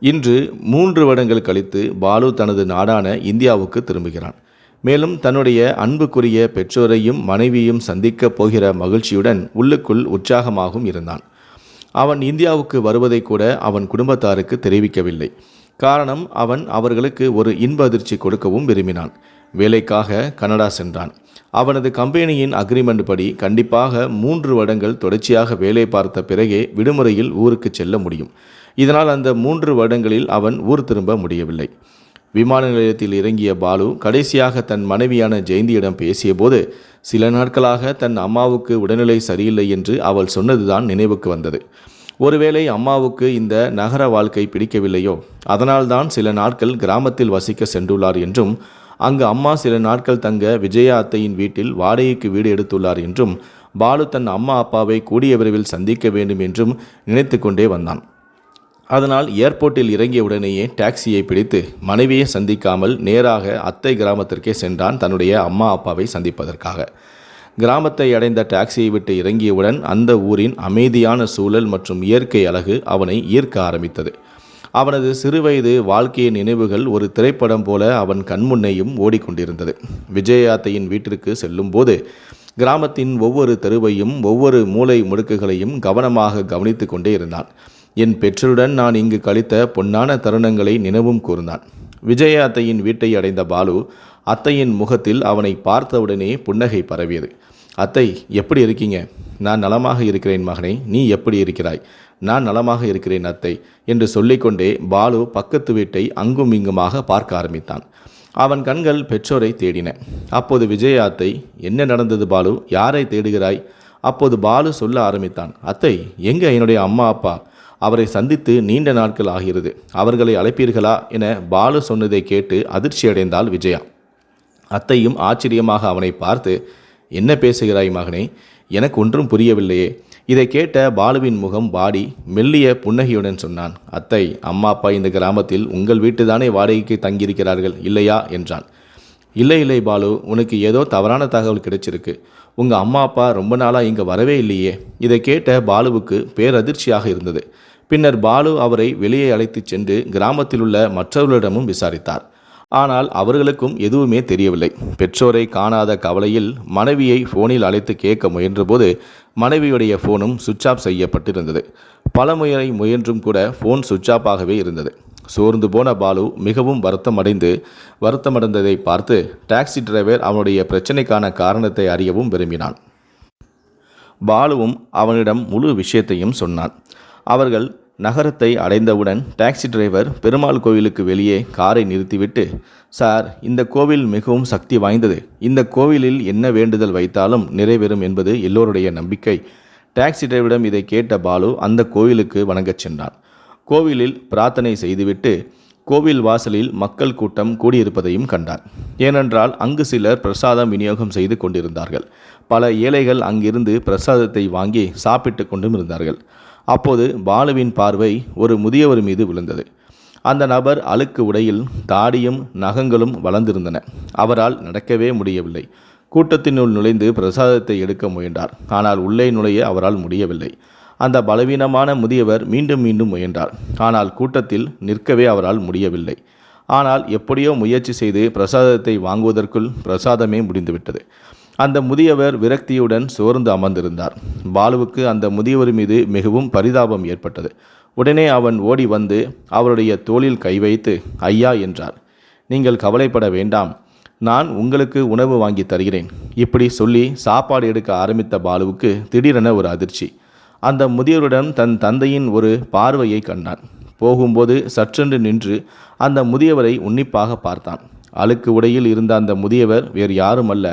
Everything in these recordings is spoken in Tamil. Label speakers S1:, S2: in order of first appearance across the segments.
S1: இன்று மூன்று வருடங்கள் கழித்து பாலு தனது நாடான இந்தியாவுக்கு திரும்புகிறான். மேலும் தன்னுடைய அன்புக்குரிய பெற்றோரையும் மனைவியும் சந்திக்கப் போகிற மகிழ்ச்சியுடன் உள்ளுக்குள் உற்சாகமாகவும் இருந்தான். அவன் இந்தியாவுக்கு வருவதை கூட அவன் குடும்பத்தாருக்கு தெரிவிக்கவில்லை. காரணம் அவன் அவர்களுக்கு ஒரு இன்ப அதிர்ச்சி கொடுக்கவும் விரும்பினான். வேலைக்காக கனடா சென்றான். அவனது கம்பெனியின் அக்ரிமெண்ட் படி கண்டிப்பாக மூன்று வருடங்கள் தொடர்ச்சியாக வேலை பார்த்த பிறகே விடுமுறையில் ஊருக்கு செல்ல முடியும். இதனால் அந்த மூன்று வருடங்களில் அவன் ஊர் திரும்ப முடியவில்லை. விமான நிலையத்தில் இறங்கிய பாலு கடைசியாக தன் மனைவியான ஜெயந்தியிடம் பேசியபோது சில நாட்களாக தன் அம்மாவுக்கு உடல்நிலை சரியில்லை என்று அவள் சொன்னதுதான் நினைவுக்கு வந்தது. ஒருவேளை அம்மாவுக்கு இந்த நகர வாழ்க்கை பிடிக்கவில்லையோ? அதனால்தான் சில நாட்கள் கிராமத்தில் வசிக்க சென்றுள்ளார் என்றும் அங்கு அம்மா சில நாட்கள் தங்க விஜயா அத்தையின் வீட்டில் வாடகைக்கு வீடு எடுத்துள்ளார் என்றும் பாலு தன் அம்மா அப்பாவை கூடிய விரைவில் சந்திக்க வேண்டும் என்றும் நினைத்து கொண்டே வந்தான். அதனால் ஏர்போர்ட்டில் இறங்கிய உடனேயே டாக்ஸியை பிடித்து மனைவியை சந்திக்காமல் நேராக அத்தை கிராமத்திற்கே சென்றான் தன்னுடைய அம்மா அப்பாவை சந்திப்பதற்காக. கிராமத்தை அடைந்த டாக்ஸியை விட்டு இறங்கியவுடன் அந்த ஊரின் அமைதியான சூழல் மற்றும் இயற்கை அழகு அவனை ஈர்க்க ஆரம்பித்தது. அவனது சிறுவயது வாழ்க்கையின் நினைவுகள் ஒரு திரைப்படம் போல அவன் கண்முன்னையும் ஓடிக்கொண்டிருந்தது. விஜயாத்தையின் வீட்டிற்கு செல்லும்போது கிராமத்தின் ஒவ்வொரு தெருவையும் ஒவ்வொரு மூலை முடுக்குகளையும் கவனமாக கவனித்து கொண்டே இருந்தான். என் பெற்றோருடன் நான் இங்கு கழித்த பொன்னான தருணங்களை நினைவும் கூர்ந்தான். விஜய அத்தையின் வீட்டை அடைந்த பாலு அத்தையின் முகத்தில் அவனை பார்த்தவுடனே புன்னகை பரவியது. அத்தை எப்படி இருக்கீங்க? நான் நலமாக இருக்கிறேன் மகனே நீ எப்படி இருக்கிறாய்? நான் நலமாக இருக்கிறேன் அத்தை என்று சொல்லிக்கொண்டே பாலு பக்கத்து வீட்டை அங்கும் இங்குமாக பார்க்க ஆரம்பித்தான். அவன் கண்கள் பெற்றோரை தேடின. அப்போது விஜய அத்தை என்ன நடந்தது பாலு? யாரை தேடுகிறாய்? அப்போது பாலு சொல்ல ஆரம்பித்தான். அத்தை எங்க என்னுடைய அம்மா அப்பா? அவரை சந்தித்து நீண்ட நாட்கள் ஆகிறது. அவர்களை அழைப்பீர்களா என பாலு சொன்னதை கேட்டு அதிர்ச்சியடைந்தாள் விஜயா. அத்தையும் ஆச்சரியமாக அவனை பார்த்து என்ன பேசுகிறாய் மகனே? எனக்கு ஒன்றும் புரியவில்லையே. இதை கேட்ட பாலுவின் முகம் வாடி மெல்லிய புன்னகையுடன் சொன்னான். அத்தை அம்மா அப்பா இந்த கிராமத்தில் உங்கள் வீட்டுதானே வாடகைக்கு தங்கியிருக்கிறார்கள் இல்லையா? என்றான். இல்லை இல்லை பாலு உனக்கு ஏதோ தவறான தகவல் கிடைச்சிருக்கு. உங்கள் அம்மா அப்பா ரொம்ப நாளாக இங்கே வரவே இல்லையே. இதை கேட்ட பாலுவுக்கு பேரதிர்ச்சியாக இருந்தது. பின்னர் பாலு அவரை வெளியே அழைத்துச் சென்று கிராமத்தில் உள்ள மற்றவர்களிடமும் விசாரித்தார். ஆனால் அவர்களுக்கும் எதுவுமே தெரியவில்லை. பெற்றோரை காணாத கவலையில் மனைவியை ஃபோனில் அழைத்து கேட்க முயன்றபோது மனைவியுடைய ஃபோனும் சுவிட்ச் ஆஃப் செய்யப்பட்டிருந்தது. பல முறை முயன்றும் கூட ஃபோன் சுவிட்ச் ஆஃப் ஆகவே இருந்தது. சோர்ந்து போன பாலு மிகவும் வருத்தமடைந்து வருத்தமடைந்ததை பார்த்து டாக்ஸி டிரைவர் அவனுடைய பிரச்சனைக்கான காரணத்தை அறியவும் விரும்பினான். பாலுவும் அவனிடம் முழு விஷயத்தையும் சொன்னான். அவர்கள் நகரத்தை அடைந்தவுடன் டாக்ஸி டிரைவர் பெருமாள் கோவிலுக்கு வெளியே காரை நிறுத்திவிட்டு சார் இந்த கோவில் மிகவும் சக்தி வாய்ந்தது. இந்த கோவிலில் என்ன வேண்டுதல் வைத்தாலும் நிறைவேறும் என்பது எல்லோருடைய நம்பிக்கை டாக்ஸி டிரைவரிடம் இதை கேட்ட பாலு அந்த கோவிலுக்கு வணங்கச் சென்றான். கோவிலில் பிரார்த்தனை செய்துவிட்டு கோவில் வாசலில் மக்கள் கூட்டம் கூடியிருப்பதையும் கண்டார் ஏனென்றால் அங்கு சிலர் பிரசாதம் விநியோகம் செய்து கொண்டிருந்தார்கள். பல ஏழைகள் அங்கிருந்து பிரசாதத்தை வாங்கி சாப்பிட்டு கொண்டும் இருந்தார்கள். அப்போது பாலுவின் பார்வை ஒரு முதியவர் மீது விழுந்தது. அந்த நபர் அழுக்கு உடையில் தாடியும் நகங்களும் வளர்ந்திருந்தன. அவரால் நடக்கவே முடியவில்லை. கூட்டத்தினுள் நுழைந்து பிரசாதத்தை எடுக்க முயன்றார். ஆனால் உள்ளே நுழைய அவரால் முடியவில்லை. அந்த பலவீனமான முதியவர் மீண்டும் மீண்டும் முயன்றார். ஆனால் கூட்டத்தில் நிற்கவே அவரால் முடியவில்லை. ஆனால் எப்படியோ முயற்சி செய்து பிரசாதத்தை வாங்குவதற்குள் பிரசாதமே முடிந்துவிட்டது. அந்த முதியவர் விரக்தியுடன் சோர்ந்து அமர்ந்திருந்தார். பாலுவுக்கு அந்த முதியவர் மீது மிகவும் பரிதாபம் ஏற்பட்டது. உடனே அவன் ஓடி வந்து அவருடைய தோளில் கை வைத்து ஐயா என்றார். நீங்கள் கவலைப்பட வேண்டாம். நான் உங்களுக்கு உணவு வாங்கி தருகிறேன். இப்படி சொல்லி சாப்பாடு எடுக்க ஆரம்பித்த பாலுவுக்கு திடீரென ஒரு அதிர்ச்சி. அந்த முதியவருடன் தன் தந்தையின் ஒரு பார்வையை கண்டான். போகும்போது சற்றென்று நின்று அந்த முதியவரை உன்னிப்பாக பார்த்தான். அழுக்கு உடையில் இருந்த அந்த முதியவர் வேறு யாரும் அல்ல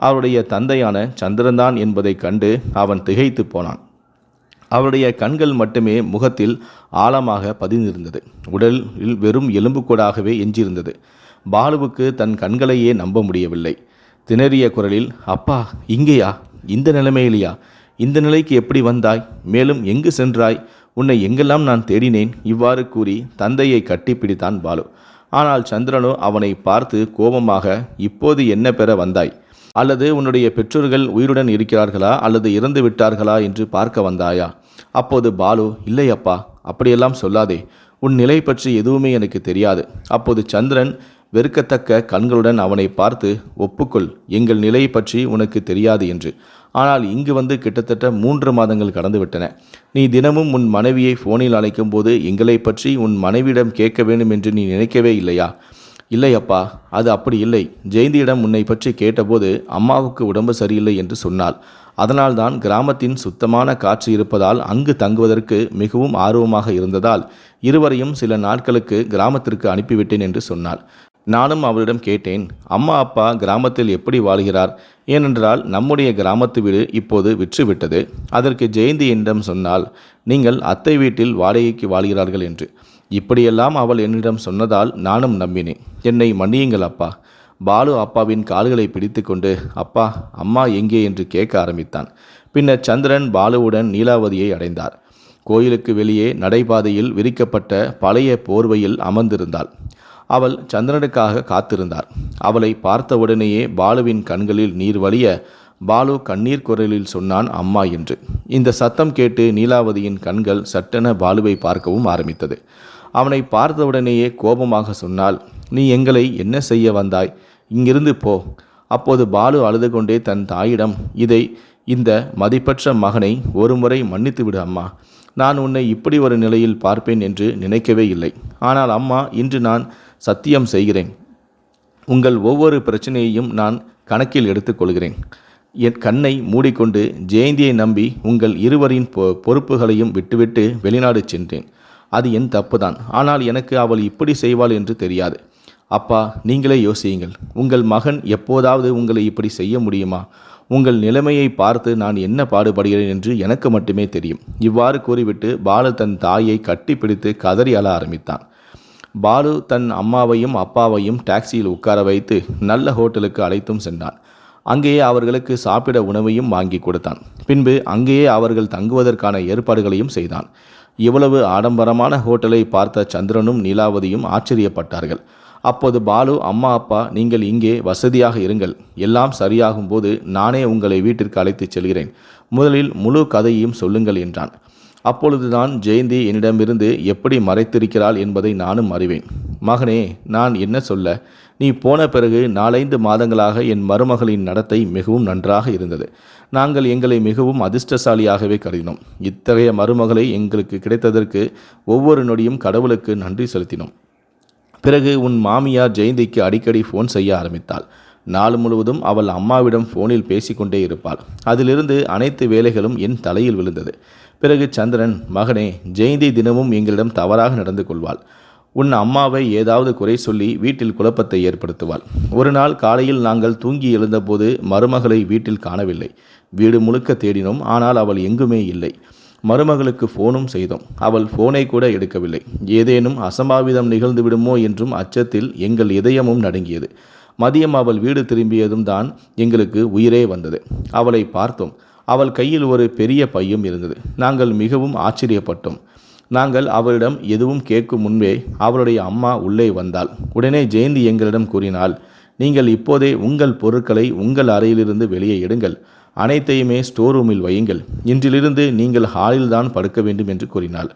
S1: அவருடைய தந்தையான சந்திரன்தான் என்பதைக் கண்டு அவன் திகைத்து போனான். அவருடைய கண்கள் மட்டுமே முகத்தில் ஆழமாக பதிந்திருந்தது. உடலில் வெறும் எலும்புக்கூடாகவே எஞ்சியிருந்தது. பாலுவுக்கு தன் கண்களையே நம்ப முடியவில்லை. திணறிய குரலில் அப்பா இங்கேயா? இந்த நிலைமையிலையா? இந்த நிலைக்கு எப்படி வந்தாய்? மேலும் எங்கு சென்றாய்? உன்னை எங்கெல்லாம் நான் தேடினேன்? இவ்வாறு கூறி தந்தையை கட்டிப்பிடித்தான் பாலு. ஆனால் சந்திரனோ அவனை பார்த்து கோபமாக இப்போது என்ன பெற வந்தாய்? அல்லது உன்னுடைய பெற்றோர்கள் உயிருடன் இருக்கிறார்களா அல்லது இறந்து விட்டார்களா என்று பார்க்க வந்தாயா? அப்போது பாலு இல்லை அப்பா அப்படியெல்லாம் சொல்லாதே. உன் நிலை பற்றி எதுவுமே எனக்கு தெரியாது. அப்போது சந்திரன் வெறுக்கத்தக்க கண்களுடன் அவனை பார்த்து ஒப்புக்கொள் எங்கள் நிலை பற்றி உனக்கு தெரியாது என்று. ஆனால் இங்கு வந்து கிட்டத்தட்ட மூன்று மாதங்கள் கடந்துவிட்டன. நீ தினமும் உன் மனைவியை ஃபோனில் அழைக்கும் போது எங்களை பற்றி உன் மனைவியிடம் கேட்க வேண்டும் என்று நீ நினைக்கவே இல்லையா? இல்லை அப்பா அது அப்படி இல்லை. ஜெயந்தியிடம் உன்னை பற்றி கேட்டபோது அம்மாவுக்கு உடம்பு சரியில்லை என்று சொன்னாள். அதனால்தான் கிராமத்தின் சுத்தமான காற்று இருப்பதால் அங்கு தங்குவதற்கு மிகவும் ஆர்வமாக இருந்ததால் இருவரையும் சில நாட்களுக்கு கிராமத்திற்கு அனுப்பிவிட்டேன் என்று சொன்னாள். நானும் அவளிடம் கேட்டேன் அம்மா அப்பா கிராமத்தில் எப்படி வாழ்கிறார்? ஏனென்றால் நம்முடைய கிராமத்து வீடு இப்போது விற்றுவிட்டது. அதற்கு ஜெயந்தி என்னிடம் சொன்னால் நீங்கள் அத்தை வீட்டில் வாடகைக்கு வாழ்கிறார்கள் என்று. இப்படியெல்லாம் அவள் என்னிடம் சொன்னதால் நானும் நம்பினேன். என்னை மன்னியுங்கள் அப்பா. பாலு அப்பாவின் கால்களை பிடித்துக்கொண்டு அப்பா அம்மா எங்கே? என்று கேட்க ஆரம்பித்தான். பின்னர் சந்திரன் பாலுவுடன் நீலாவதியை அடைந்தார். கோயிலுக்கு வெளியே நடைபாதையில் விரிக்கப்பட்ட பழைய போர்வையில் அமர்ந்திருந்தாள். அவள் சந்திரனுக்காக காத்திருந்தார். அவளை பார்த்தவுடனேயே பாலுவின் கண்களில் நீர் வழிய பாலு கண்ணீர் குரலில் சொன்னான் அம்மா என்று. இந்த சத்தம் கேட்டு நீலாவதியின் கண்கள் சட்டென பாலுவை பார்க்கவும் ஆரம்பித்தது. அவனை பார்த்தவுடனேயே கோபமாக சொன்னால் நீ எங்களை என்ன செய்ய வந்தாய்? இங்கிருந்து போ. அப்போது பாலு அழுது கொண்டே தன் தாயிடம் இதை இந்த மதிப்பற்ற மகனை ஒருமுறை மன்னித்து விடு அம்மா. நான் உன்னை இப்படி ஒரு நிலையில் பார்ப்பேன் என்று நினைக்கவே இல்லை. ஆனால் அம்மா இன்று நான் சத்தியம் செய்கிறேன். உங்கள் ஒவ்வொரு பிரச்சனையையும் நான் கணக்கில் எடுத்துக்கொள்கிறேன். என் கண்ணை மூடிக்கொண்டு ஜெயந்தியை நம்பி உங்கள் இருவரின் பொ பொறுப்புகளையும் விட்டுவிட்டு வெளிநாடு சென்றேன். அது என் தப்புதான். ஆனால் எனக்கு அவள் இப்படி செய்வாள் என்று தெரியாது. அப்பா நீங்களே யோசியுங்கள். உங்கள் மகன் எப்போதாவது உங்களை இப்படி செய்ய முடியுமா? உங்கள் நிலைமையை பார்த்து நான் என்ன பாடுபடுகிறேன் என்று எனக்கு மட்டுமே தெரியும். இவ்வாறு கூறிவிட்டு பாலு தன் தாயை கட்டிப்பிடித்து கதறி அழ ஆரம்பித்தான். பாலு தன் அம்மாவையும் அப்பாவையும் டாக்ஸியில் உட்கார வைத்து நல்ல ஹோட்டலுக்கு அழைத்தும் சென்றான். அங்கேயே அவர்களுக்கு சாப்பிட உணவையும் வாங்கி கொடுத்தான். பின்பு அங்கேயே அவர்கள் தங்குவதற்கான ஏற்பாடுகளையும் செய்தான். இவ்வளவு ஆடம்பரமான ஹோட்டலை பார்த்த சந்திரனும் நீலாவதியும் ஆச்சரியப்பட்டார்கள். அப்போது பாலு அம்மா அப்பா நீங்கள் இங்கே வசதியாக இருங்கள். எல்லாம் சரியாகும் போது நானே உங்களை வீட்டிற்கு அழைத்துச் செல்கிறேன். முதலில் முழு கதையையும் சொல்லுங்கள் என்றான். அப்பொழுதுதான் ஜெயந்தி என்னிடமிருந்து எப்படி மறைத்திருக்கிறாள் என்பதை நானும் அறிவேன். மகனே நான் என்ன சொல்ல? நீ போன பிறகு நாலைந்து மாதங்களாக என் மருமகளின் நடத்தை மிகவும் நன்றாக இருந்தது. நாங்கள் எங்களை மிகவும் அதிர்ஷ்டசாலியாகவே கருதினோம். இத்தகைய மருமகளை எங்களுக்கு கிடைத்ததற்கு ஒவ்வொரு நொடியும் கடவுளுக்கு நன்றி செலுத்தினோம். பிறகு உன் மாமியார் ஜெயந்திக்கு அடிக்கடி ஃபோன் செய்ய ஆரம்பித்தாள். நாள் முழுவதும் அவள் அம்மாவிடம் ஃபோனில் பேசிக்கொண்டே இருப்பாள். அதிலிருந்து அனைத்து வேலைகளும் என் தலையில் விழுந்தது. பிறகு சந்திரன் மகனே ஜெயந்தி தினமும் எங்களிடம் தவறாக நடந்து கொள்வாள். உன் அம்மாவை ஏதாவது குறை சொல்லி வீட்டில் குழப்பத்தை ஏற்படுத்துவாள். ஒரு நாள் காலையில் நாங்கள் தூங்கி எழுந்தபோது மருமகளை வீட்டில் காணவில்லை. வீடு முழுக்க தேடினோம் ஆனால் அவள் எங்குமே இல்லை. மருமகளுக்கு ஃபோனும் செய்தோம். அவள் ஃபோனை கூட எடுக்கவில்லை. ஏதேனும் அசம்பாவிதம் நிகழ்ந்து விடுமோ என்றும் அச்சத்தில் எங்கள் இதயமும் நடுங்கியது. மதியம் அவள் வீடு திரும்பியதும் தான் எங்களுக்கு உயிரே வந்தது. அவளை பார்த்தோம். அவள் கையில் ஒரு பெரிய பையும் இருந்தது. நாங்கள் மிகவும் ஆச்சரியப்பட்டோம். நாங்கள் அவளிடம் எதுவும் கேட்கும் முன்பே அவளுடைய அம்மா உள்ளே வந்தாள். உடனே ஜெயந்தி எங்களிடம் கூறினாள் நீங்கள் இப்போதே உங்கள் பொருட்களை உங்கள் அறையிலிருந்து வெளியே எடுங்கள். அனைத்தையுமே ஸ்டோர் ரூமில் வையுங்கள். இன்றிலிருந்து நீங்கள் ஹாலில் தான் படுக்க வேண்டும் என்று கூறினாள்.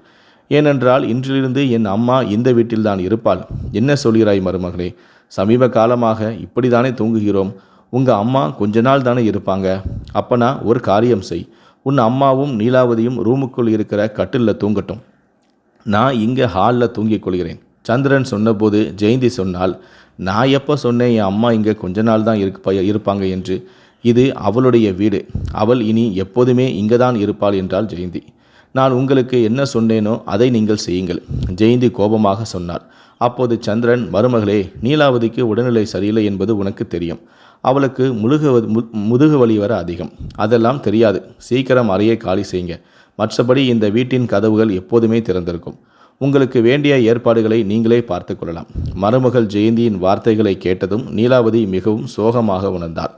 S1: ஏனென்றால் இன்றிலிருந்து என் அம்மா இந்த வீட்டில்தான் இருப்பாள். என்ன சொல்கிறாய் மருமகளே? சமீப காலமாக இப்படிதானே தூங்குகிறோம். உங்கள் அம்மா கொஞ்ச நாள் தானே இருப்பாங்க. அப்பனா ஒரு காரியம் செய். உன் அம்மாவும் நீலாவதியும் ரூமுக்குள் இருக்கிற கட்டிலில் தூங்கட்டும். நான் இங்கே ஹாலில் தூங்கிக் கொள்கிறேன். சந்திரன் சொன்னபோது ஜெயந்தி சொன்னால் நான் எப்போ சொன்னேன் என் அம்மா இங்கே கொஞ்ச நாள் தான் இருப்ப இருப்பாங்க என்று. இது அவளுடைய வீடு. அவள் இனி எப்போதுமே இங்கே தான் இருப்பாள் என்றாள் ஜெயந்தி. நான் உங்களுக்கு என்ன சொன்னேனோ அதை நீங்கள் செய்யுங்கள் ஜெயந்தி கோபமாக சொன்னார் அப்போது சந்திரன் மருமகளே நீலாவதிக்கு உடல்நிலை சரியில்லை என்பது உனக்கு தெரியும். அவளுக்கு முழுகு மு- முதுகு வலி வர அதிகம். அதெல்லாம் தெரியாது. சீக்கிரம் அறையை காலி செய்யுங்க. மற்றபடி இந்த வீட்டின் கதவுகள் எப்போதுமே திறந்திருக்கும். உங்களுக்கு வேண்டிய ஏற்பாடுகளை நீங்களே பார்த்து கொள்ளலாம். மருமகள் ஜெயந்தியின் வார்த்தைகளை கேட்டதும் நீலாவதி மிகவும் சோகமாக உணர்ந்தார்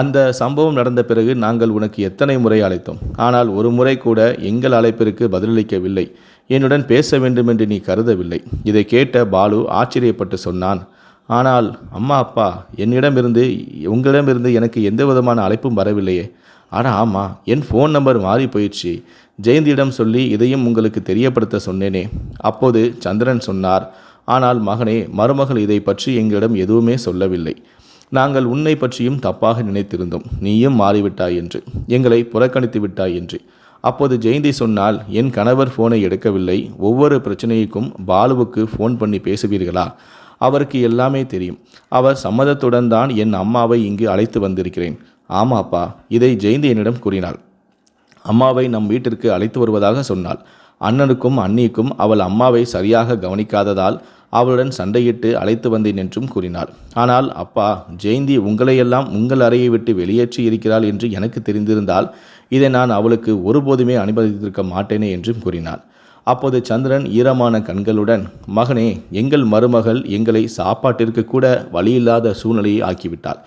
S1: அந்த சம்பவம் நடந்த பிறகு நாங்கள் உனக்கு எத்தனை முறை அழைத்தோம். ஆனால் ஒரு முறை கூட எங்கள் அழைப்பிற்கு பதிலளிக்கவில்லை. என்னுடன் பேச வேண்டும் என்று நீ கருதவில்லை. இதை கேட்ட பாலு ஆச்சரியப்பட்டு சொன்னான். ஆனால் அம்மா அப்பா என்னிடமிருந்து உங்களிடமிருந்து எனக்கு எந்த விதமான அழைப்பும் வரவில்லையே. அட ஆமாம் என் ஃபோன் நம்பர் மாறி போயிடுச்சு. ஜெயந்தியிடம் சொல்லி இதையும் உங்களுக்கு தெரியப்படுத்த சொன்னேனே. அப்போது சந்திரன் சொன்னார் ஆனால் மகனே மருமகள் இதை பற்றி எங்களிடம் எதுவுமே சொல்லவில்லை. நாங்கள் உன்னை பற்றியும் தப்பாக நினைத்திருந்தோம். நீயும் மாறிவிட்டாய் என்று. எங்களை புறக்கணித்து விட்டாய் என்று. அப்போது ஜெயந்தி சொன்னால் என் கணவர் ஃபோனை எடுக்கவில்லை. ஒவ்வொரு பிரச்சனைக்கும் பாலுவுக்கு ஃபோன் பண்ணி பேசுவீர்களா? அவருக்கு எல்லாமே தெரியும். அவர் சம்மதத்துடன் தான் என் அம்மாவை இங்கு அழைத்து வந்திருக்கிறேன். ஆமாப்பா இதை ஜெயந்தி என்னிடம் கூறினாள். அம்மாவை நம் வீட்டிற்கு அழைத்து வருவதாக சொன்னாள். அண்ணனுக்கும் அண்ணிக்கும் அவள் அம்மாவை சரியாக கவனிக்காததால் அவளுடன் சண்டையிட்டு அழைத்து வந்தேன் என்றும் கூறினாள். ஆனால் அப்பா ஜெயந்தி உங்களையெல்லாம் உங்கள் அறையை விட்டு வெளியேற்றி இருக்கிறாள் என்று எனக்கு தெரிந்திருந்தால் இதை நான் அவளுக்கு ஒருபோதுமே அனுமதித்திருக்க மாட்டேனே என்றும் கூறினாள். அப்போது சந்திரன் ஈரமான கண்களுடன் மகனே எங்கள் மருமகள் எங்களை சாப்பாட்டிற்கு கூட வழியில்லாத சூழ்நிலையை ஆக்கிவிட்டாள்.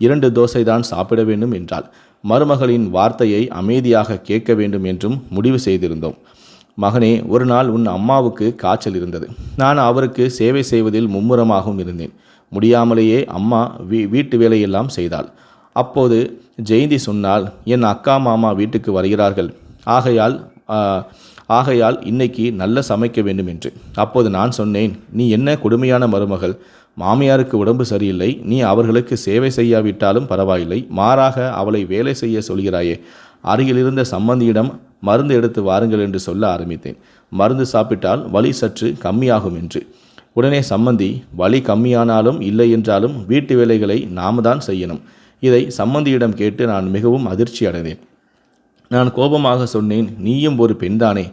S1: இரண்டு தோசை தான் சாப்பிட வேண்டும் என்றாள். மருமகளின் வார்த்தையை அமைதியாக கேட்க வேண்டும் என்றும் முடிவு செய்திருந்தோம். மகனே ஒரு நாள் உன் அம்மாவுக்கு காய்ச்சல் இருந்தது. நான் அவருக்கு சேவை செய்வதில் மும்முரமாகவும் இருந்தேன். முடியாமலேயே அம்மா வீ வீட்டு வேலையெல்லாம் செய்தாள். அப்போது ஜெயந்தி சொன்னால் என் அக்கா மாமா வீட்டுக்கு வருகிறார்கள். ஆகையால் ஆகையால் இன்னைக்கு நல்ல சமைக்க வேண்டும் என்று. அப்போது நான் சொன்னேன் நீ என்ன கொடுமையான மருமகள்? மாமியாருக்கு உடம்பு சரியில்லை நீ அவர்களுக்கு சேவை செய்யாவிட்டாலும் பரவாயில்லை மாறாக அவளை வேலை செய்ய சொல்கிறாயே. அருகிலிருந்த சம்பந்தியிடம் மருந்து எடுத்து வாருங்கள் என்று சொல்ல ஆரம்பித்தேன். மருந்து சாப்பிட்டால் வலி சற்று கம்மியாகும் என்று. உடனே சம்மந்தி வலி கம்மியானாலும் இல்லை என்றாலும் வீட்டு வேலைகளை நாம தான் செய்யணும். இதை சம்மந்தியிடம் கேட்டு நான் மிகவும் அதிர்ச்சி அடைந்தேன் நான் கோபமாக சொன்னேன் நீயும் ஒரு பெண்தானே.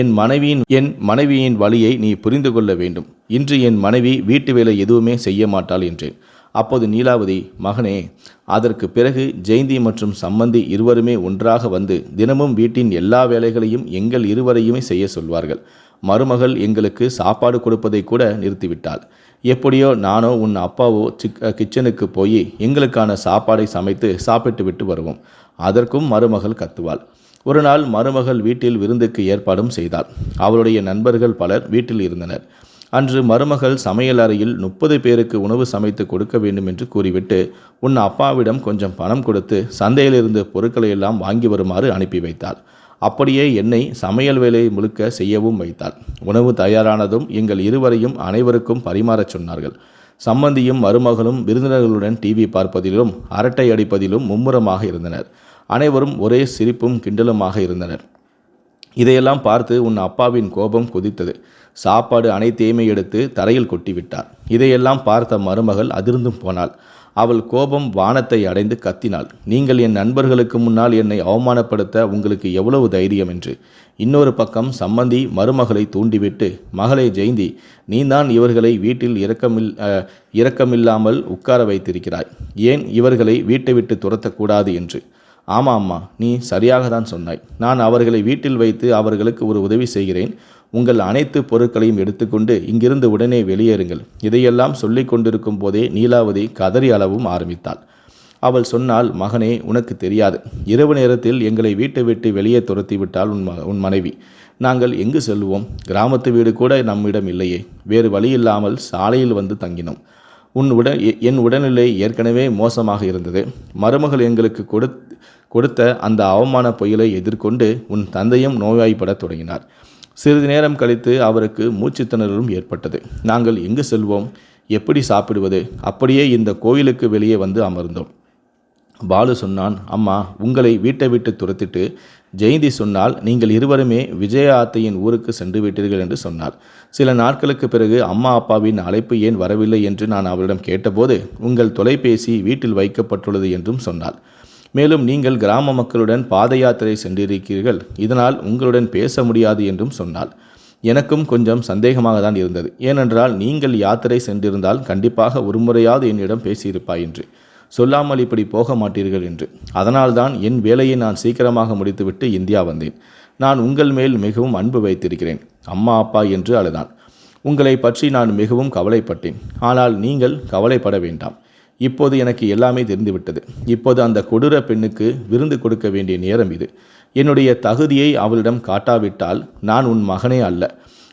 S1: என் மனைவியின் என் மனைவியின் வழியை நீ புரிந்து கொள்ள வேண்டும். இன்று என் மனைவி வீட்டு வேலை எதுவுமே செய்ய மாட்டாள் என்றேன் அப்போது நீலாவதி மகனே அதற்கு பிறகு ஜெயந்தி மற்றும் சம்மந்தி இருவருமே ஒன்றாக வந்து தினமும் வீட்டின் எல்லா வேலைகளையும் எங்கள் இருவரையுமே செய்ய சொல்வார்கள். மருமகள் எங்களுக்கு சாப்பாடு கொடுப்பதை கூட நிறுத்திவிட்டாள். எப்படியோ நானோ உன் அப்பாவோ சிக் கிச்சனுக்கு போய் எங்களுக்கான சாப்பாடை சமைத்து சாப்பிட்டு விட்டு வருவோம். அதற்கும் மருமகள் கத்துவாள். ஒரு நாள் மருமகள் வீட்டில் விருந்துக்கு ஏற்பாடும் செய்தாள். அவளுடைய நண்பர்கள் பலர் வீட்டில் இருந்தனர். அன்று மருமகள் சமையல் அறையில் முப்பது பேருக்கு உணவு சமைத்து கொடுக்க வேண்டும் என்று கூறிவிட்டு உன் அப்பாவிடம் கொஞ்சம் பணம் கொடுத்து சந்தையிலிருந்து பொருட்களை எல்லாம் வாங்கி வருமாறு அனுப்பி வைத்தாள். அப்படியே என்னை சமையல் வேலை முழுக்க செய்யவும் வைத்தாள். உணவு தயாரானதும் எங்கள் இருவரையும் அனைவருக்கும் பரிமாறச் சொன்னார்கள். சம்பந்தியும் மருமகளும் விருந்தினர்களுடன் டிவி பார்ப்பதிலும் அரட்டை அடிப்பதிலும் மும்முரமாக இருந்தனர். அனைவரும் ஒரே சிரிப்பும் கிண்டலுமாக இருந்தனர். இதையெல்லாம் பார்த்து உன் அப்பாவின் கோபம் கொதித்தது. சாப்பாடு அனைத்தையுமே எடுத்து தரையில் கொட்டிவிட்டார். இதையெல்லாம் பார்த்த மருமகள் அதிர்ந்தும் போனாள். அவள் கோபம் வானத்தை அடைந்து கத்தினாள். நீங்கள் என் நண்பர்களுக்கு முன்னால் என்னை அவமானப்படுத்த உங்களுக்கு எவ்வளவு தைரியம்? என்று. இன்னொரு பக்கம் சம்மந்தி மருமகளை தூண்டிவிட்டு மகளை ஜெயந்தி நீதான் இவர்களை வீட்டில் இரக்கமில் இரக்கமில்லாமல் உட்கார வைத்திருக்கிறாய். ஏன் இவர்களை வீட்டை விட்டு துரத்தக்கூடாது? என்று. ஆமாம் அம்மா நீ சரியாக தான் சொன்னாய். நான் அவர்களை வீட்டில் வைத்து அவர்களுக்கு ஒரு உதவி செய்கிறேன். உங்கள் அனைத்து பொருட்களையும் எடுத்துக்கொண்டு இங்கிருந்து உடனே வெளியேறுங்கள். இதையெல்லாம் சொல்லிக் கொண்டிருக்கும் போதே நீலாவதி கதறி அளவும் ஆரம்பித்தாள். அவள் சொன்னால் மகனே உனக்கு தெரியாது. இரவு நேரத்தில் எங்களை வீட்டை விட்டு வெளியே துரத்தி விட்டால் உன் உன் மனைவி. நாங்கள் எங்கு செல்வோம்? கிராமத்து வீடு கூட நம்மிடம் இல்லையே. வேறு வழி இல்லாமல் சாலையில் வந்து தங்கினோம். உன் உடன் எ- என் உடல்நிலை ஏற்கனவே மோசமாக இருந்தது. மருமகள் எங்களுக்கு கொடுத் கொடுத்த அந்த அவமான புயலை எதிர்கொண்டு உன் தந்தையும் நோய்வாய்ப்படத் தொடங்கினார். சிறிது நேரம் கழித்து அவருக்கு மூச்சு திணறலும் ஏற்பட்டது. நாங்கள் எங்கு செல்வோம்? எப்படி சாப்பிடுவது? அப்படியே இந்த கோயிலுக்கு வெளியே வந்து அமர்ந்தோம். பாலு சொன்னான் அம்மா உங்களை வீட்டை விட்டு துரத்திட்டு ஜெயந்தி சொன்னால் நீங்கள் இருவருமே விஜய ஆத்தையின் ஊருக்கு சென்று விட்டீர்கள் என்று சொன்னார். சில நாட்களுக்கு பிறகு அம்மா அப்பாவின் அழைப்பு ஏன் வரவில்லை என்று நான் அவளிடம் கேட்டபோது உங்கள் தொலைபேசி வீட்டில் வைக்கப்பட்டுள்ளது என்றும் சொன்னார் மேலும் நீங்கள் கிராம மக்களுடன் பாத யாத்திரை சென்றிருக்கிறீர்கள். இதனால் உங்களுடன் பேச முடியாது என்றும் சொன்னாள். எனக்கும் கொஞ்சம் சந்தேகமாக தான் இருந்தது. ஏனென்றால் நீங்கள் யாத்திரை சென்றிருந்தால் கண்டிப்பாக ஒருமுறையாவது என்னிடம் பேசியிருப்பாய் என்று. சொல்லாமல் இப்படி போக மாட்டீர்கள் என்று. அதனால்தான் என் வேலையை நான் சீக்கிரமாக முடித்துவிட்டு இந்தியா வந்தேன். நான் உங்கள் மேல் மிகவும் அன்பு வைத்திருக்கிறேன். அம்மா அப்பா என்று அழுதான் உங்களை பற்றி நான் மிகவும் கவலைப்பட்டேன். ஆனால் நீங்கள் கவலைப்பட வேண்டாம். இப்போது எனக்கு எல்லாமே தெரிந்துவிட்டது. இப்போது அந்த கொடூர பெண்ணுக்கு விருந்து கொடுக்க வேண்டிய நேரம் இது. என்னுடைய தகுதியை அவளிடம் காட்டாவிட்டால் நான் உன் மகனே அல்ல.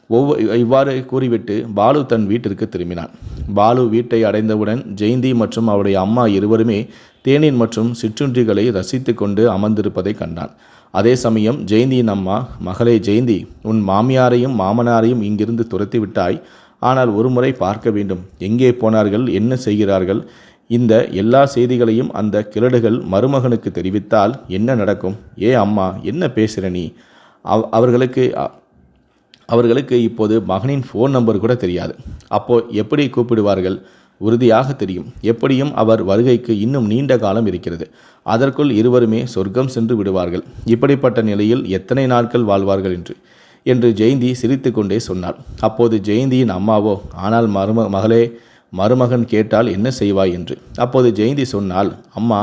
S1: ஒவ்வொரு இவ்வாறு கூறிவிட்டு பாலு தன் வீட்டிற்கு திரும்பினான். பாலு வீட்டை அடைந்தவுடன் ஜெயந்தி மற்றும் அவருடைய அம்மா இருவருமே தேநீர் மற்றும் சிற்றுன்றிகளை ரசித்து கொண்டு அமர்ந்திருப்பதை கண்டான். அதே சமயம் ஜெயந்தியின் அம்மா மகளே ஜெயந்தி உன் மாமியாரையும் மாமனாரையும் இங்கிருந்து துரத்தி விட்டாய் ஆனால் ஒருமுறை பார்க்க வேண்டும். எங்கே போனார்கள்? என்ன செய்கிறார்கள்? இந்த எல்லா செய்திகளையும் அந்த கிழடுகள் மருமகனுக்கு தெரிவித்தால் என்ன நடக்கும்? ஏ அம்மா என்ன பேசுகிற நீ? அவ் அவர்களுக்கு அவர்களுக்கு இப்போது மகனின் ஃபோன் நம்பர் கூட தெரியாது. அப்போது எப்படி கூப்பிடுவார்கள்? உறுதியாக தெரியும். எப்படியும் அவர் வருகைக்கு இன்னும் நீண்ட காலம் இருக்கிறது. அதற்குள் இருவருமே சொர்க்கம் சென்று விடுவார்கள். இப்படிப்பட்ட நிலையில் எத்தனை நாட்கள் வாழ்வார்கள் என்று என்று ஜெயந்தி சிரித்துக்கொண்டே சொன்னார் அப்போது ஜெயந்தியின் அம்மாவோ ஆனால் மரும மகளே மருமகன் கேட்டால் என்ன செய்வாய் என்று. அப்போது ஜெயந்தி சொன்னால் அம்மா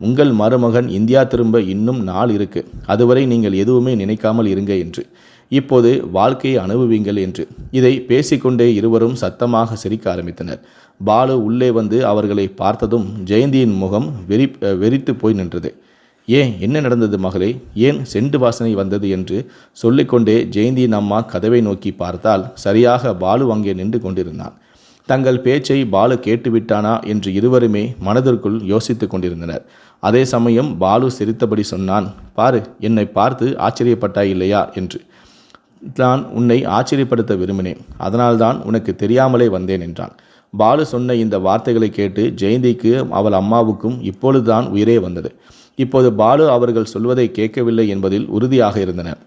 S1: உங்கள் மருமகன் இந்தியா திரும்ப இன்னும் நாள் இருக்கு. அதுவரை நீங்கள் எதுவுமே நினைக்காமல் இருங்க என்று. இப்போது வாழ்க்கையை அனுபவிங்கள் என்று. இதை பேசிக்கொண்டே இருவரும் சத்தமாக சிரிக்க ஆரம்பித்தனர். பாலு உள்ளே வந்து அவர்களை பார்த்ததும் ஜெயந்தியின் முகம் வெறி வெறித்து போய் நின்றது. ஏன் என்ன நடந்தது மகளே? ஏன் செண்டு வாசனை வந்தது? என்று சொல்லிக்கொண்டே ஜெயந்தியின் அம்மா கதவை நோக்கி பார்த்தால் சரியாக பாலு அங்கே நின்று கொண்டிருந்தான். தங்கள் பேச்சை பாலு கேட்டுவிட்டானா என்று இருவருமே மனதிற்குள் யோசித்துக் கொண்டிருந்தனர். அதே சமயம் பாலு சிரித்தபடி சொன்னான் பாரு என்னை பார்த்து ஆச்சரியப்பட்டாய் இல்லையா? என்று. நான் உன்னை ஆச்சரியப்படுத்த விரும்பினேன். அதனால்தான் உனக்கு தெரியாமலே வந்தேன் என்றான். பாலு சொன்ன இந்த வார்த்தைகளை கேட்டு ஜெயந்திக்கு அவள் அம்மாவுக்கும் இப்பொழுதுதான் உயிரே வந்தது. இப்போது பாலு அவர்கள் சொல்வதை கேட்கவில்லை என்பதில் உறுதியாக இருந்தனர்.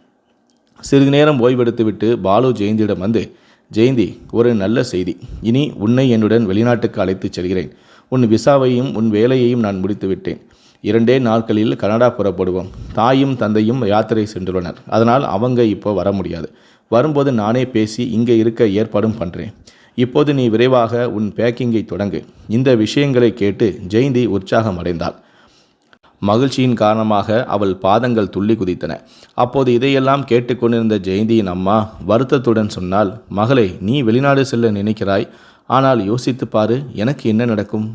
S1: சிறிது நேரம் ஓய்வெடுத்துவிட்டு பாலு ஜெயந்தியிடம் வந்து ஜெயந்தி ஒரு நல்ல செய்தி. இனி உன்னை என்னுடன் வெளிநாட்டுக்கு அழைத்துச் செல்கிறேன். உன் விசாவையும் உன் வேலையையும் நான் முடித்துவிட்டேன். இரண்டே நாட்களில் கனடா புறப்படுவோம். தாயும் தந்தையும் யாத்திரை சென்றுள்ளனர். அதனால் அவங்க இப்போ வர முடியாது. வரும்போது நானே பேசி இங்கே இருக்க ஏற்பாடும் பண்ணுறேன் இப்போது நீ விரைவாக உன் பேக்கிங்கை தொடங்கு. இந்த விஷயங்களை கேட்டு ஜெயந்தி உற்சாகம் அடைந்தாள் மகிழ்ச்சியின் காரணமாக அவள் பாதங்கள் துள்ளி குதித்தன. அப்போது இதையெல்லாம் கேட்டுக்கொண்டிருந்த ஜெயந்தியின் அம்மா வருத்தத்துடன் சொன்னால் மகளை நீ வெளிநாடு செல்ல நினைக்கிறாய். ஆனால் யோசித்து பாரு எனக்கு என்ன நடக்கும்?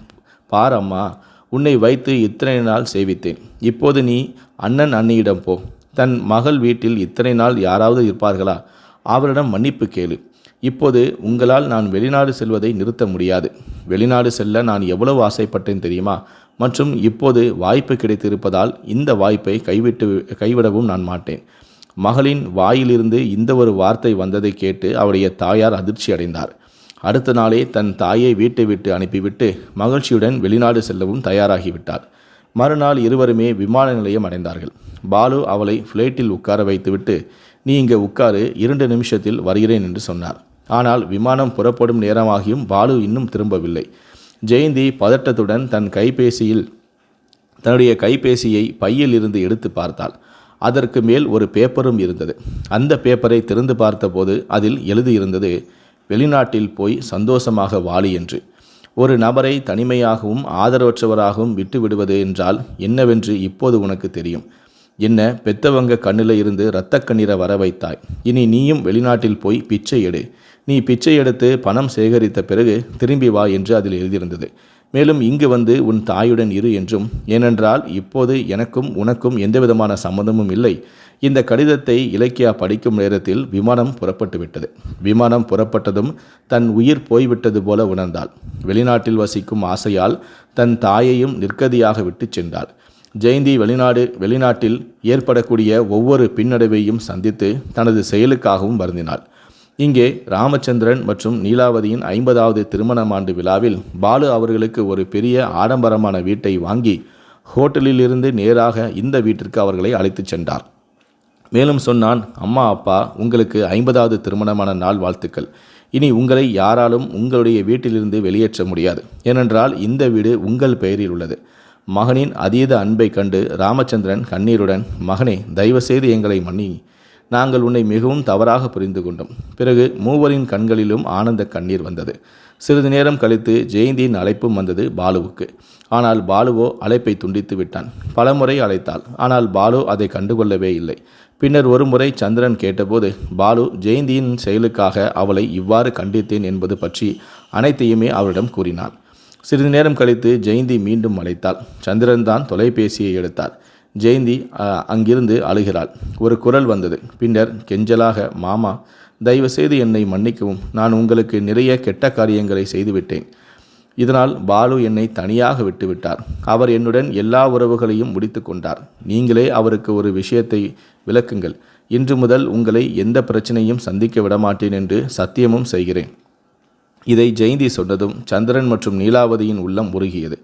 S1: பார் அம்மா உன்னை வைத்து இத்தனை நாள் சேவித்தேன். இப்போது நீ அண்ணன் அண்ணியிடம் போ. தன் மகள் வீட்டில் இத்தனை நாள் யாராவது இருப்பார்களா? அவரிடம் மன்னிப்பு கேளு. இப்போது உங்களால் நான் வெளிநாடு செல்வதை நிறுத்த முடியாது. வெளிநாடு செல்ல நான் எவ்வளவு ஆசைப்பட்டேன் தெரியுமா? மற்றும் இப்போது வாய்ப்பு கிடைத்திருப்பதால் இந்த வாய்ப்பை கைவிட்டு கைவிடவும் நான் மாட்டேன். மகளின் வாயிலிருந்து இந்த ஒரு வார்த்தை வந்ததை கேட்டு அவருடைய தாயார் அதிர்ச்சி அடைந்தார். அடுத்த நாளே தன் தாயை வீட்டை விட்டு அனுப்பிவிட்டு மகிழ்ச்சியுடன் வெளிநாடு செல்லவும் தயாராகிவிட்டார் மறுநாள் இருவருமே விமான நிலையம் அடைந்தார்கள். பாலு அவளை ஃப்ளைட்டில் உட்கார வைத்துவிட்டு நீ இங்கே உட்காரு இரண்டு நிமிஷத்தில் வருகிறேன் என்று சொன்னார். ஆனால் விமானம் புறப்படும் நேரமாகியும் பாலு இன்னும் திரும்பவில்லை. ஜெயந்தி பதட்டத்துடன் தன் கைபேசியில் தன்னுடைய கைபேசியை பையில் இருந்து எடுத்து பார்த்தாள். அதற்கு மேல் ஒரு பேப்பரும் இருந்தது. அந்த பேப்பரை திறந்து பார்த்தபோது அதில் எழுதியிருந்தது வெளிநாட்டில் போய் சந்தோஷமாக வாழி என்று. ஒரு நபரை தனிமையாகவும் ஆதரவற்றவராகவும் விட்டுவிடுவது என்றால் என்னவென்று இப்போது உனக்கு தெரியும். என்ன? பெத்தவங்க கண்ணில் இருந்து இரத்த கண்ணீரை வர வைத்தாய். இனி நீயும் வெளிநாட்டில் போய் பிச்சை எடு. நீ பிச்சை எடுத்து பணம் சேகரித்த பிறகு திரும்பி வா என்று அதில் எழுதியிருந்தது. மேலும் இங்கு வந்து உன் தாயுடன் இரு என்றும் ஏனென்றால் இப்போது எனக்கும் உனக்கும் எந்தவிதமான சம்மந்தமும் இல்லை. இந்த கடிதத்தை இலக்கியா படிக்கும் நேரத்தில் விமானம் புறப்பட்டு விட்டது. விமானம் புறப்பட்டதும் தன் உயிர் போய்விட்டது போல உணர்ந்தாள். வெளிநாட்டில் வசிக்கும் ஆசையால் தன் தாயையும் நிற்கதியாக விட்டுச் சென்றாள். ஜெயந்தி வெளிநாடு வெளிநாட்டில் ஏற்படக்கூடிய ஒவ்வொரு பின்னடைவையும் சந்தித்து தனது செயலுக்காகவும் வருந்தினாள். இங்கே ராமச்சந்திரன் மற்றும் நீலாவதியின் ஐம்பதாவது திருமணம் ஆண்டு விழாவில் பாலு அவர்களுக்கு ஒரு பெரிய ஆடம்பரமான வீட்டை வாங்கி ஹோட்டலிலிருந்து நேராக இந்த வீட்டிற்கு அவர்களை அழைத்துச் சென்றார். மேலும் சொன்னான் அம்மா அப்பா உங்களுக்கு ஐம்பதாவது திருமணமான நாள் வாழ்த்துக்கள். இனி உங்களை யாராலும் உங்களுடைய வீட்டிலிருந்து வெளியேற்ற முடியாது. ஏனென்றால் இந்த வீடு உங்கள் பெயரில் உள்ளது. மகனின் அதீத அன்பை கண்டு ராமச்சந்திரன் கண்ணீருடன் மகனே தயவுசெய்து எங்களை மன்னி. நாங்கள் உன்னை மிகவும் தவறாக புரிந்து கொண்டோம். பிறகு மூவரின் கண்களிலும் ஆனந்த கண்ணீர் வந்தது. சிறிது நேரம் கழித்து ஜெயந்தியின் அழைப்பும் வந்தது பாலுவுக்கு. ஆனால் பாலுவோ அழைப்பை துண்டித்து விட்டான். பலமுறை அழைத்தாள். ஆனால் பாலு அதை கண்டுகொள்ளவே இல்லை. பின்னர் ஒரு முறை சந்திரன் கேட்டபோது பாலு ஜெயந்தியின் செயலுக்காக அவளை இவ்வாறு கண்டித்தேன் என்பது பற்றி அனைத்தையுமே அவரிடம் கூறினான் சிறிது நேரம் கழித்து ஜெயந்தி மீண்டும் அழைத்தாள். சந்திரன் தான் தொலைபேசியை எடுத்தார் ஜெயந்தி அங்கிருந்து அழுகிறாள். ஒரு குரல் வந்தது. பின்னர் கெஞ்சலாக மாமா தயவு செய்து என்னை மன்னிக்கவும். நான் உங்களுக்கு நிறைய கெட்ட காரியங்களை செய்துவிட்டேன். இதனால் பாலு என்னை தனியாக விட்டுவிட்டார். அவர் என்னுடன் எல்லா உறவுகளையும் முடித்து கொண்டார். நீங்களே அவருக்கு ஒரு விஷயத்தை விளக்குங்கள். இன்று முதல் உங்களை எந்த பிரச்சனையும் சந்திக்க விடமாட்டேன் என்று சத்தியமும் செய்கிறேன். இதை ஜெயந்தி சொன்னதும் சந்திரன் மற்றும் நீலாவதியின் உள்ளம் உருகியது.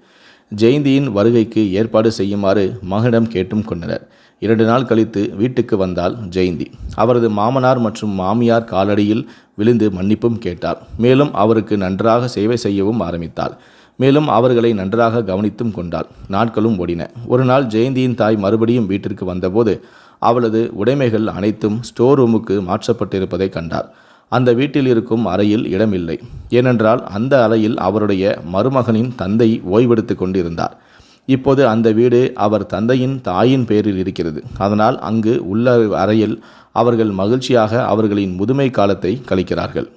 S1: ஜெயந்தியின் வருகைக்கு ஏற்பாடு செய்யுமாறு மகனிடம் கேட்டும் கொண்டனர். இரண்டு நாள் கழித்து வீட்டுக்கு வந்தால் ஜெயந்தி. அவரது மாமனார் மற்றும் மாமியார் காலடியில் விழுந்து மன்னிப்பும் கேட்டார். மேலும் அவருக்கு நன்றாக சேவை செய்யவும் ஆரம்பித்தாள். மேலும் அவர்களை நன்றாக கவனித்தும் கொண்டாள். நாட்களும் ஓடின. ஒரு நாள் ஜெயந்தியின் தாய் மறுபடியும் வீட்டிற்கு வந்தபோது அவளது உடைமைகள் அனைத்தும் ஸ்டோர் ரூமுக்கு மாற்றப்பட்டிருப்பதை கண்டார். அந்த வீட்டில் இருக்கும் அறையில் இடமில்லை. ஏனென்றால் அந்த அறையில் அவருடைய மருமகனின் தந்தை ஓய்வெடுத்து கொண்டிருந்தார். இப்போது அந்த வீடு அவர் தந்தையின் தாயின் பேரில் இருக்கிறது. அதனால் அங்கு உள்ள அறையில் அவர்கள் மகிழ்ச்சியாக அவர்களின் முதுமை காலத்தை கழிக்கிறார்கள்.